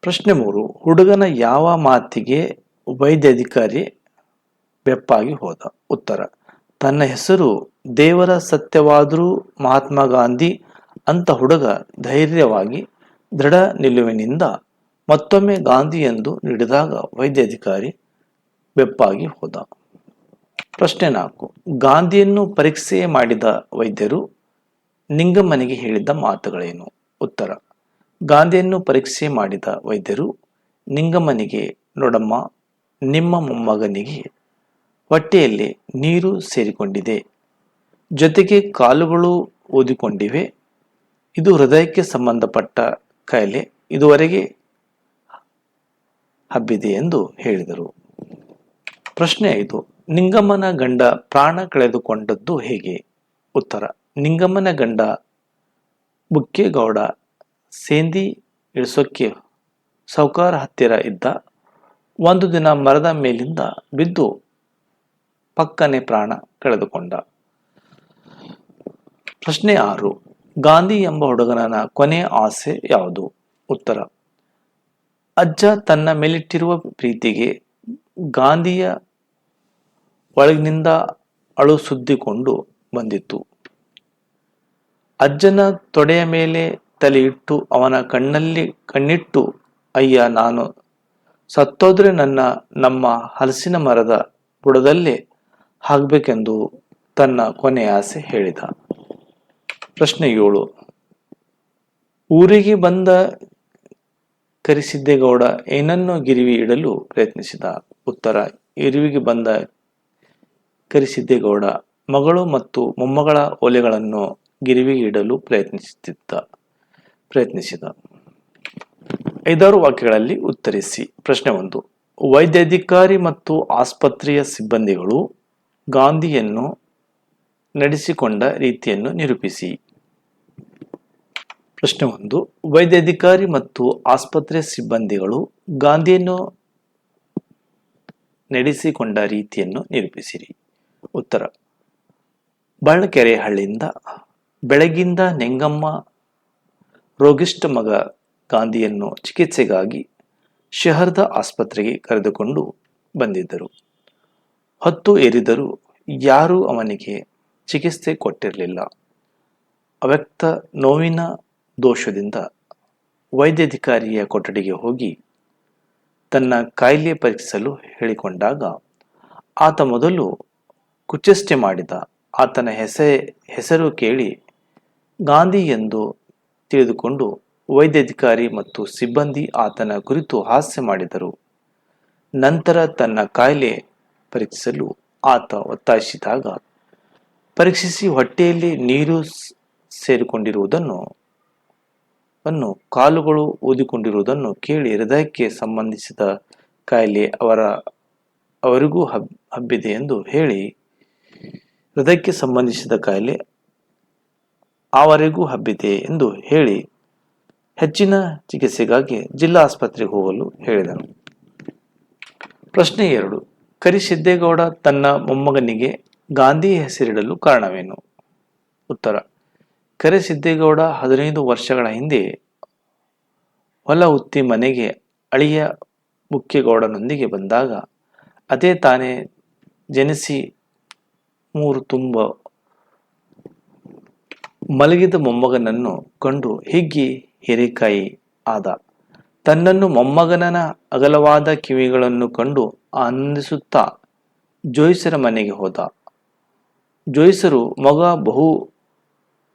ಪ್ರಶ್ನೆ ಮೂರು, ಹುಡುಗನ ಯಾವ ಮಾತಿಗೆ ವೈದ್ಯಾಧಿಕಾರಿ ಬೆಪ್ಪಾಗಿ ಹೋದ? ಉತ್ತರ, ತನ್ನ ಹೆಸರು ದೇವರ ಸತ್ಯವಾದರೂ ಮಹಾತ್ಮ ಗಾಂಧಿ ಅಂತ ಹುಡುಗ ಧೈರ್ಯವಾಗಿ ದೃಢ ನಿಲುವಿನಿಂದ ಮತ್ತೊಮ್ಮೆ ಗಾಂಧಿ ಎಂದು ನೀಡಿದಾಗ ವೈದ್ಯಾಧಿಕಾರಿ ಬೆಪ್ಪಾಗಿ ಹೋದ. ಪ್ರಶ್ನೆ ನಾಲ್ಕು. ಗಾಂಧಿಯನ್ನು ಪರೀಕ್ಷೆ ಮಾಡಿದ ವೈದ್ಯರು ನಿಂಗಮ್ಮನಿಗೆ ಹೇಳಿದ್ದ ಮಾತುಗಳೇನು? ಉತ್ತರ. ಗಾಂಧಿಯನ್ನು ಪರೀಕ್ಷೆ ಮಾಡಿದ ವೈದ್ಯರು ನಿಂಗಮ್ಮನಿಗೆ, ನೋಡಮ್ಮ, ನಿಮ್ಮ ಮೊಮ್ಮಗನಿಗೆ ಹೊಟ್ಟೆಯಲ್ಲಿ ನೀರು ಸೇರಿಕೊಂಡಿದೆ. ಜೊತೆಗೆ ಕಾಲುಗಳು ಓದಿಕೊಂಡಿವೆ ಇದು ಹೃದಯಕ್ಕೆ ಸಂಬಂಧಪಟ್ಟ ಕಾಯಿಲೆ ಇದುವರೆಗೆ ಹಬ್ಬಿದೆ ಎಂದು ಹೇಳಿದರು. ಪ್ರಶ್ನೆ ಐದು. ನಿಂಗಮ್ಮನ ಗಂಡ ಪ್ರಾಣ ಕಳೆದುಕೊಂಡದ್ದು ಹೇಗೆ? ಉತ್ತರ ನಿಂಗಮ್ಮನ ಗಂಡ ಬುಕ್ಕೇಗೌಡ ಸೇಂದಿ ಇಳಿಸೋಕ್ಕೆ ಸೌಕಾರ ಹತ್ತಿರ ಇದ್ದ ಒಂದು ದಿನ ಮರದ ಮೇಲಿಂದ ಬಿದ್ದು ಪಕ್ಕನೆ ಪ್ರಾಣ ಕಳೆದುಕೊಂಡ. ಪ್ರಶ್ನೆ ಆರು, ಗಾಂಧಿ ಎಂಬ ಹುಡುಗನ ಕೊನೆಯ ಆಸೆ ಯಾವುದು? ಉತ್ತರ, ಅಜ್ಜ ತನ್ನ ಮೇಲಿಟ್ಟಿರುವ ಪ್ರೀತಿಗೆ ಗಾಂಧಿಯ ಒಳಗಿನಿಂದ ಅಳು ಸುದ್ದಿಕೊಂಡು ಬಂದಿತ್ತು. ಅಜ್ಜನ ತೊಡೆಯ ಮೇಲೆ ತಲೆಯಿಟ್ಟು ಅವನ ಕಣ್ಣಲ್ಲಿ ಕಣ್ಣಿಟ್ಟು, ಅಯ್ಯ ನಾನು ಸತ್ತೋದ್ರೆ ನನ್ನ, ನಮ್ಮ ಹಲಸಿನ ಮರದ ಬುಡದಲ್ಲೇ ಹಾಕ್ಬೇಕೆಂದು ತನ್ನ ಕೊನೆಯ ಆಸೆ ಹೇಳಿದ. ಪ್ರಶ್ನೆ ಏಳು. ಊರಿಗೆ ಬಂದ ಕರಿಸಿದ್ದೇಗೌಡ ಏನನ್ನೋ ಗಿರಿವಿ ಇಡಲು ಪ್ರಯತ್ನಿಸಿದ. ಉತ್ತರ, ಇರುವಿಗೆ ಬಂದ ಕರಿಸಿದ್ದೇಗೌಡ ಮಗಳು ಮತ್ತು ಮೊಮ್ಮಗಳ ಒಲೆಗಳನ್ನು ಗಿರಿವಿಗೆ ಇಡಲು ಪ್ರಯತ್ನಿಸುತ್ತಿದ್ದ, ಪ್ರಯತ್ನಿಸಿದ. ಐದಾರು ವಾಕ್ಯಗಳಲ್ಲಿ ಉತ್ತರಿಸಿ. ಪ್ರಶ್ನೆ ಒಂದು. ವೈದ್ಯಾಧಿಕಾರಿ ಮತ್ತು ಆಸ್ಪತ್ರೆಯ ಸಿಬ್ಬಂದಿಗಳು ಗಾಂಧಿಯನ್ನು ನಡೆಸಿಕೊಂಡ ರೀತಿಯನ್ನು ನಿರೂಪಿಸಿ. ಪ್ರಶ್ನೆ ಒಂದು. ವೈದ್ಯಾಧಿಕಾರಿ ಮತ್ತು ಆಸ್ಪತ್ರೆ ಸಿಬ್ಬಂದಿಗಳು ಗಾಂಧಿಯನ್ನು ನಡೆಸಿಕೊಂಡ ರೀತಿಯನ್ನು ನಿರೂಪಿಸಿರಿ. ಉತ್ತರ. ಬಳ್ಳಕೆರೆ ಹಳ್ಳಿಯಿಂದ ಬೆಳಗಿಂದ ನೆಂಗಮ್ಮ ರೋಗಿಷ್ಠ ಮಗ ಗಾಂಧಿಯನ್ನು ಚಿಕಿತ್ಸೆಗಾಗಿ ಶಹರದ ಆಸ್ಪತ್ರೆಗೆ ಕರೆದುಕೊಂಡು ಬಂದಿದ್ದರು. ಹೊತ್ತು ಏರಿದರೂ ಯಾರೂ ಅವನಿಗೆ ಚಿಕಿತ್ಸೆ ಕೊಟ್ಟಿರಲಿಲ್ಲ. ಅವ್ಯಕ್ತ ನೋವಿನ ದೋಷದಿಂದ ವೈದ್ಯಾಧಿಕಾರಿಯ ಕೊಠಡಿಗೆ ಹೋಗಿ ತನ್ನ ಕಾಯಿಲೆ ಪರೀಕ್ಷಿಸಲು ಹೇಳಿಕೊಂಡಾಗ, ಆತ ಮೊದಲು ಕುಚೇಷ್ಟೆ ಮಾಡಿದ. ಆತನ ಹೆಸೆ, ಹೆಸರು ಕೇಳಿ ಗಾಂಧಿ ಎಂದು ತಿಳಿದುಕೊಂಡು ವೈದ್ಯಾಧಿಕಾರಿ ಮತ್ತು ಸಿಬ್ಬಂದಿ ಆತನ ಕುರಿತು ಹಾಸ್ಯ ಮಾಡಿದರು. ನಂತರ ತನ್ನ ಕಾಯಿಲೆ ಪರೀಕ್ಷಿಸಲು ಆತ ಒತ್ತಾಯಿಸಿದಾಗ ಪರೀಕ್ಷಿಸಿ ಹೊಟ್ಟೆಯಲ್ಲಿ ನೀರು ಸೇರಿಕೊಂಡಿರುವುದನ್ನು, ಅನ್ನು ಕಾಲುಗಳು ಊದಿಕೊಂಡಿರುವುದನ್ನು ಕೇಳಿ ಹೃದಯಕ್ಕೆ ಸಂಬಂಧಿಸಿದ ಕಾಯಿಲೆ ಅವರ, ಅವರಿಗೂ ಹಬ್, ಹಬ್ಬಿದೆ ಎಂದು ಹೇಳಿ ಹೃದಯಕ್ಕೆ ಸಂಬಂಧಿಸಿದ ಕಾಯಿಲೆ ಆವರೆಗೂ ಹಬ್ಬಿದೆ ಎಂದು ಹೇಳಿ ಹೆಚ್ಚಿನ ಚಿಕಿತ್ಸೆಗಾಗಿ ಜಿಲ್ಲಾ ಆಸ್ಪತ್ರೆಗೆ ಹೋಗಲು ಹೇಳಿದರು. ಪ್ರಶ್ನೆ ಎರಡು ಕರಿಸಿದ್ದೇಗೌಡ ತನ್ನ ಮೊಮ್ಮಗನಿಗೆ ಗಾಂಧಿ ಹೆಸರಿಡಲು ಕಾರಣವೇನು? ಉತ್ತರ ಕರಿಸಿದ್ದೇಗೌಡ ಹದಿನೈದು ವರ್ಷಗಳ ಹಿಂದೆ ಹೊಲ ಉತ್ತಿ ಮನೆಗೆ ಅಳಿಯ ಮುಖ್ಯಗೌಡನೊಂದಿಗೆ ಬಂದಾಗ ಅದೇ ತಾನೇ ಜನಿಸಿ ಮೂರು ತುಂಬ ಮಲಗಿದ ಮೊಮ್ಮಗನನ್ನು ಕಂಡು ಹಿಗ್ಗಿ ಹಿರೇಕಾಯಿ ಆದ. ತನ್ನನ್ನು ಮೊಮ್ಮಗನನ ಅಗಲವಾದ ಕಿವಿಗಳನ್ನು ಕಂಡು ಆನಂದಿಸುತ್ತಾ ಜೋಯಿಸರ ಮನೆಗೆ ಹೋದ. ಜೋಯಿಸರು ಮಗ ಬಹು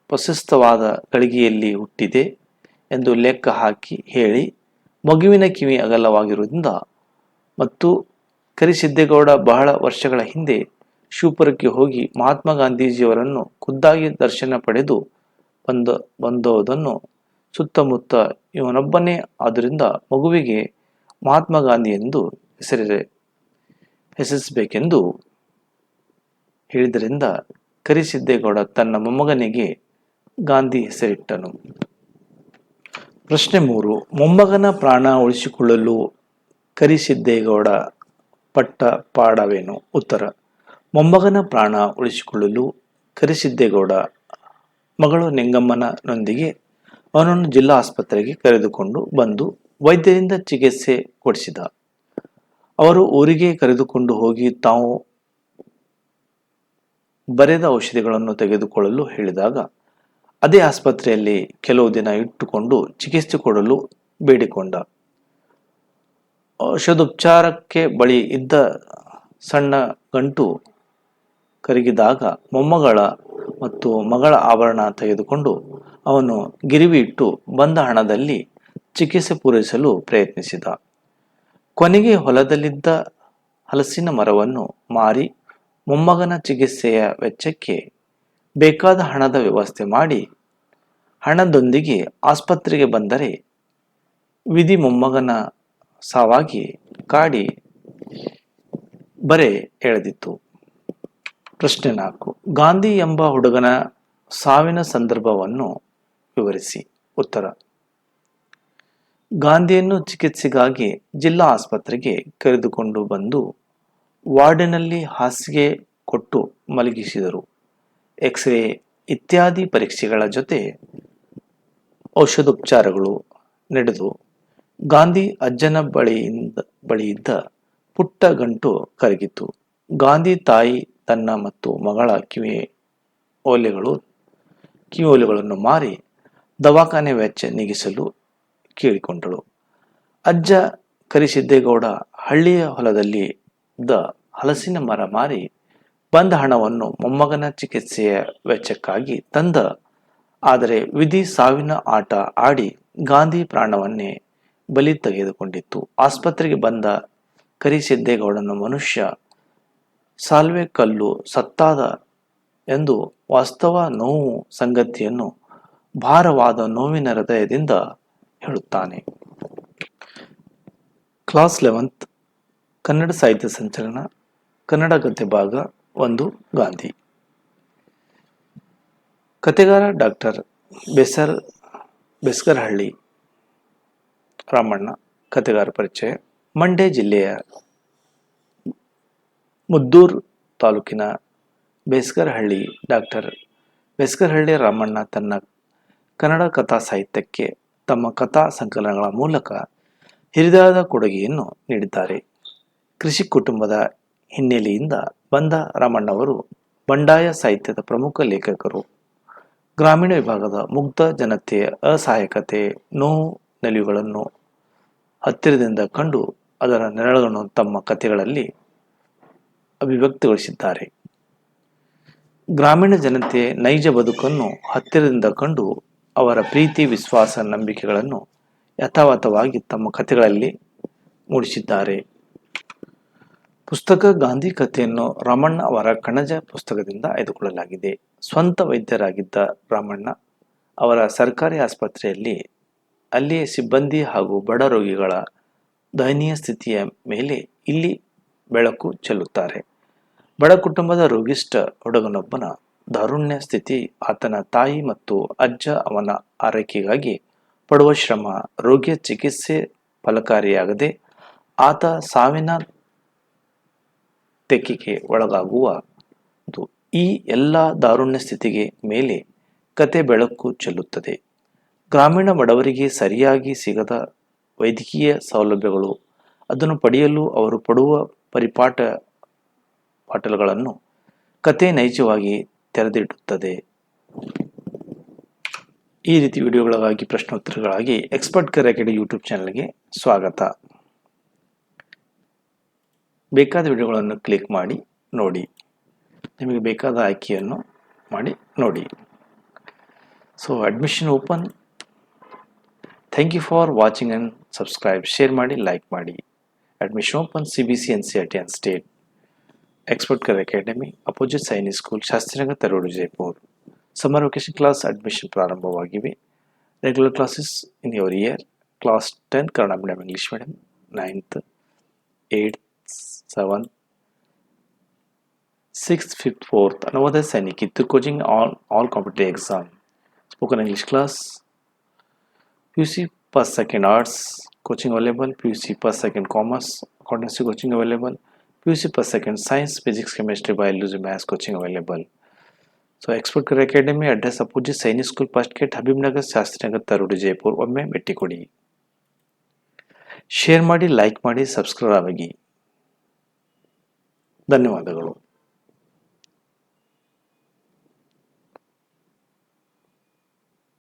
ಪ್ರಶಸ್ತವಾದ ಗಳಿಗೆಯಲ್ಲಿ ಹುಟ್ಟಿದೆ ಎಂದು ಲೆಕ್ಕ ಹಾಕಿ ಹೇಳಿ ಮಗುವಿನ ಕಿವಿ ಅಗಲವಾಗಿರುವುದರಿಂದ ಮತ್ತು ಕರಿಸಿದ್ದೇಗೌಡ ಬಹಳ ವರ್ಷಗಳ ಹಿಂದೆ ಶಿವಪುರಕ್ಕೆ ಹೋಗಿ ಮಹಾತ್ಮ ಗಾಂಧೀಜಿಯವರನ್ನು ಖುದ್ದಾಗಿ ದರ್ಶನ ಪಡೆದು ಬಂದ ಬಂದೋದನ್ನು ಸುತ್ತಮುತ್ತ ಇವನೊಬ್ಬನೇ ಆದ್ದರಿಂದ ಮಗುವಿಗೆ ಮಹಾತ್ಮ ಗಾಂಧಿ ಎಂದು ಹೆಸರಿ ಹೆಸರಿಸಬೇಕೆಂದು ಹೇಳಿದರಿಂದ ಕರಿಸಿದ್ದೇಗೌಡ ತನ್ನ ಮೊಮ್ಮಗನಿಗೆ ಗಾಂಧಿ ಹೆಸರಿಟ್ಟನು. ಪ್ರಶ್ನೆ ಮೂರು, ಮೊಮ್ಮಗನ ಪ್ರಾಣ ಉಳಿಸಿಕೊಳ್ಳಲು ಕರಿಸಿದ್ದೇಗೌಡ ಪಟ್ಟ ಪಾಡವೇನು ಉತ್ತರ ಮೊಮ್ಮಗನ ಪ್ರಾಣ ಉಳಿಸಿಕೊಳ್ಳಲು ಕರಿಸಿದ್ದೇಗೌಡ ಮಗಳು ನಿಂಗಮ್ಮನೊಂದಿಗೆ ಅವನನ್ನು ಜಿಲ್ಲಾ ಆಸ್ಪತ್ರೆಗೆ ಕರೆದುಕೊಂಡು ಬಂದು ವೈದ್ಯರಿಂದ ಚಿಕಿತ್ಸೆ ಕೊಡಿಸಿದ. ಅವರು ಊರಿಗೆ ಕರೆದುಕೊಂಡು ಹೋಗಿ ತಾವು ಬರೆದ ಔಷಧಿಗಳನ್ನು ತೆಗೆದುಕೊಳ್ಳಲು ಹೇಳಿದಾಗ, ಅದೇ ಆಸ್ಪತ್ರೆಯಲ್ಲಿ ಕೆಲವು ದಿನ ಇಟ್ಟುಕೊಂಡು ಚಿಕಿತ್ಸೆ ಕೊಡಲು ಬೇಡಿಕೊಂಡ. ಔಷಧೋಪಚಾರಕ್ಕೆ ಬಳಿ ಇದ್ದ ಸಣ್ಣ ಗಂಟು ಕರಗಿದಾಗ ಮೊಮ್ಮಗಳ ಮತ್ತು ಮಗಳ ಆಭರಣ ತೆಗೆದುಕೊಂಡು ಅವನು ಗಿರಿವಿ ಇಟ್ಟು ಬಂದ ಹಣದಲ್ಲಿ ಚಿಕಿತ್ಸೆ ಪೂರೈಸಲು ಪ್ರಯತ್ನಿಸಿದ. ಕೊನೆಗೆ ಹೊಲದಲ್ಲಿದ್ದ ಹಲಸಿನ ಮರವನ್ನು ಮಾರಿ ಮೊಮ್ಮಗನ ಚಿಕಿತ್ಸೆಯ ವೆಚ್ಚಕ್ಕೆ ಬೇಕಾದ ಹಣದ ವ್ಯವಸ್ಥೆ ಮಾಡಿ ಹಣದೊಂದಿಗೆ ಆಸ್ಪತ್ರೆಗೆ ಬಂದರೆ ವಿಧಿ ಮೊಮ್ಮಗನ ಸಾವಾಗಿ ಕಾಡಿ ಬರೆ ಎಳೆದಿತ್ತು. ಪ್ರಶ್ನೆ ನಾಲ್ಕು. ಗಾಂಧಿ ಎಂಬ ಹುಡುಗನ ಸಾವಿನ ಸಂದರ್ಭವನ್ನು ವಿವರಿಸಿ. ಉತ್ತರ. ಗಾಂಧಿಯನ್ನು ಚಿಕಿತ್ಸೆಗಾಗಿ ಜಿಲ್ಲಾ ಆಸ್ಪತ್ರೆಗೆ ಕರೆದುಕೊಂಡು ಬಂದು ವಾರ್ಡಿನಲ್ಲಿ ಹಾಸಿಗೆ ಕೊಟ್ಟು ಮಲಗಿಸಿದರು. ಎಕ್ಸ್ರೇ ಇತ್ಯಾದಿ ಪರೀಕ್ಷೆಗಳ ಜೊತೆ ಔಷಧೋಪಚಾರಗಳು ನಡೆದು ಗಾಂಧಿ ಅಜ್ಜನ ಬಳಿಯಿಂದ ಬಳಿಯಿದ್ದ ಪುಟ್ಟ ಗಂಟು ಕರಗಿತು ಗಾಂಧಿ ತಾಯಿ ತನ್ನ ಮತ್ತು ಮಗಳ ಕಿವಿ ಓಲೆಗಳು, ಕಿವಿ ಓಲೆಗಳನ್ನು ಮಾರಿ ದವಾಖಾನೆ ವೆಚ್ಚ ನೀಗಿಸಲು ಕೇಳಿಕೊಂಡಳು. ಅಜ್ಜ ಕರಿಸಿದ್ದೇಗೌಡ ಹಳ್ಳಿಯ ಹೊಲದಲ್ಲಿ ದ ಹಲಸಿನ ಮರ ಮಾರಿ ಬಂದ ಹಣವನ್ನು ಮೊಮ್ಮಗನ ಚಿಕಿತ್ಸೆಯ ವೆಚ್ಚಕ್ಕಾಗಿ ತಂದ. ಆದರೆ ವಿಧಿ ಸಾವಿನ ಆಟ ಆಡಿ ಗಾಂಧಿ ಪ್ರಾಣವನ್ನೇ ಬಲಿ ತೆಗೆದುಕೊಂಡಿತ್ತು. ಆಸ್ಪತ್ರೆಗೆ ಬಂದ ಕರಿಸಿದ್ದೇಗೌಡನ ಮನುಷ್ಯ ಸಾಲ್ವೆ ಕಲ್ಲು ಸತ್ತಾದ ಎಂದು ವಾಸ್ತವ ನೋವು ಸಂಗತಿಯನ್ನು ಭಾರವಾದ ನೋವಿನ ಹೃದಯದಿಂದ ಹೇಳುತ್ತಾನೆ. ಕ್ಲಾಸ್ ಲೆವೆಂತ್, ಕನ್ನಡ ಸಾಹಿತ್ಯ ಸಂಚಲನ, ಕನ್ನಡ ಗದ್ಯ ಭಾಗ ಒಂದು, ಗಾಂಧಿ. ಕತೆಗಾರ ಡಾಕ್ಟರ್ ಬೆಸರ್ ಬೆಸ್ಕರಹಳ್ಳಿ ರಾಮಣ್ಣ ಕತೆಗಾರ ಪರಿಚಯ, ಮಂಡ್ಯ ಜಿಲ್ಲೆಯ ಮುದ್ದೂರು ತಾಲೂಕಿನ ಬೇಸ್ಕರಹಳ್ಳಿ ಡಾಕ್ಟರ್ ಬೇಸ್ಕರಹಳ್ಳಿ ರಾಮಣ್ಣ ತನ್ನ ಕನ್ನಡ ಕಥಾ ಸಾಹಿತ್ಯಕ್ಕೆ ತಮ್ಮ ಕಥಾ ಸಂಕಲನಗಳ ಮೂಲಕ ಹಿರಿದಾದ ಕೊಡುಗೆಯನ್ನು ನೀಡಿದ್ದಾರೆ. ಕೃಷಿ ಕುಟುಂಬದ ಹಿನ್ನೆಲೆಯಿಂದ ಬಂದ ರಾಮಣ್ಣವರು ಬಂಡಾಯ ಸಾಹಿತ್ಯದ ಪ್ರಮುಖ ಲೇಖಕರು. ಗ್ರಾಮೀಣ ವಿಭಾಗದ ಮುಗ್ಧ ಜನತೆಯ ಅಸಹಾಯಕತೆ, ನೋವು, ನಲಿವುಗಳನ್ನು ಹತ್ತಿರದಿಂದ ಕಂಡು ಅದರ ನೆರಳನ್ನು ತಮ್ಮ ಕಥೆಗಳಲ್ಲಿ ಅಭಿವ್ಯಕ್ತಗೊಳಿಸಿದ್ದಾರೆ. ಗ್ರಾಮೀಣ ಜನತೆ ನೈಜ ಬದುಕನ್ನು ಹತ್ತಿರದಿಂದ ಕಂಡು ಅವರ ಪ್ರೀತಿ, ವಿಶ್ವಾಸ, ನಂಬಿಕೆಗಳನ್ನು ಯಥಾವಥವಾಗಿ ತಮ್ಮ ಕಥೆಗಳಲ್ಲಿ ಮೂಡಿಸಿದ್ದಾರೆ. ಪುಸ್ತಕ ಗಾಂಧಿ ಕಥೆಯನ್ನು ರಾಮಣ್ಣ ಅವರ ಕಣಜ ಪುಸ್ತಕದಿಂದ ಆಯ್ದುಕೊಳ್ಳಲಾಗಿದೆ. ಸ್ವಂತ ವೈದ್ಯರಾಗಿದ್ದ ರಾಮಣ್ಣ ಅವರ ಸರ್ಕಾರಿ ಆಸ್ಪತ್ರೆಯಲ್ಲಿ ಅಲ್ಲಿಯ ಸಿಬ್ಬಂದಿ ಹಾಗೂ ಬಡ ರೋಗಿಗಳ ದಯನೀಯ ಸ್ಥಿತಿಯ ಮೇಲೆ ಇಲ್ಲಿ ಬೆಳಕು ಚೆಲ್ಲುತ್ತಾರೆ. ಬಡ ಕುಟುಂಬದ ರೋಗಿಷ್ಠ ಹುಡುಗನೊಬ್ಬನ ದಾರುಣ್ಯ ಸ್ಥಿತಿ, ಆತನ ತಾಯಿ ಮತ್ತು ಅಜ್ಜ ಅವನ ಆರೈಕೆಗಾಗಿ ಪಡುವ ಶ್ರಮ ರೋಗಿಯ ಚಿಕಿತ್ಸೆ ಫಲಕಾರಿಯಾಗದೆ ಆತ ಸಾವಿನ ತೆಕ್ಕಿಗೆ ಒಳಗಾಗುವ ಈ ಎಲ್ಲ ದಾರುಣ್ಯ ಸ್ಥಿತಿಗೆ ಮೇಲೆ ಕತೆ ಬೆಳಕು ಚೆಲ್ಲುತ್ತದೆ. ಗ್ರಾಮೀಣ ಬಡವರಿಗೆ ಸರಿಯಾಗಿ ಸಿಗದ ವೈದ್ಯಕೀಯ ಸೌಲಭ್ಯಗಳು, ಅದನ್ನು ಪಡೆಯಲು ಅವರು ಪಡುವ ಪರಿಪಾಠ ಪಾಟಲ್ಗಳನ್ನು ಕತೆ ನೈಜವಾಗಿ ತೆರೆದಿಡುತ್ತದೆ. ಈ ರೀತಿ ವಿಡಿಯೋಗಳಿಗಾಗಿ ಪ್ರಶ್ನೋತ್ತರಗಳಾಗಿ ಎಕ್ಸ್ಪರ್ಟ್ ಕರ್ ಅಕಾಡೆಮಿ ಯೂಟ್ಯೂಬ್ ಚಾನಲ್ಗೆ ಸ್ವಾಗತ. ಬೇಕಾದ ವಿಡಿಯೋಗಳನ್ನು ಕ್ಲಿಕ್ ಮಾಡಿ, ನೋಡಿ. ನಿಮಗೆ ಬೇಕಾದ ಆಯ್ಕೆಯನ್ನು ಮಾಡಿ, ನೋಡಿ. So admission open thank you for watching and subscribe share ಮಾಡಿ ಲೈಕ್ ಮಾಡಿ. admission open C B C N C R T and state expert ಕರ್ academy opposite Sainik school Shastrinagar ತರೋಡು Jaipur summer vacation class admission ಪ್ರಾರಂಭವಾಗಿವೆ regular classes in your year class ten Kannada medium English medium ninth eight seven sixth fifth fourth Navodaya Sainik ಇತ್ತು coaching all all competitive exam spoken English class P U C first second arts coaching available P U C first second commerce accountancy coaching available P U C first second science physics chemistry biology maths coaching available so expert ಕರ್ academy address opposite Sainik school first gate Habib Nagar Shastrinagar ತರೋಡು Jaipur ಒಮ್ಮೆ ಭೇಟಿ ಕೊಡಿ share ಮಾಡಿ like ಮಾಡಿ subscribe ಆಗಿ ಧನ್ಯವಾದಗಳು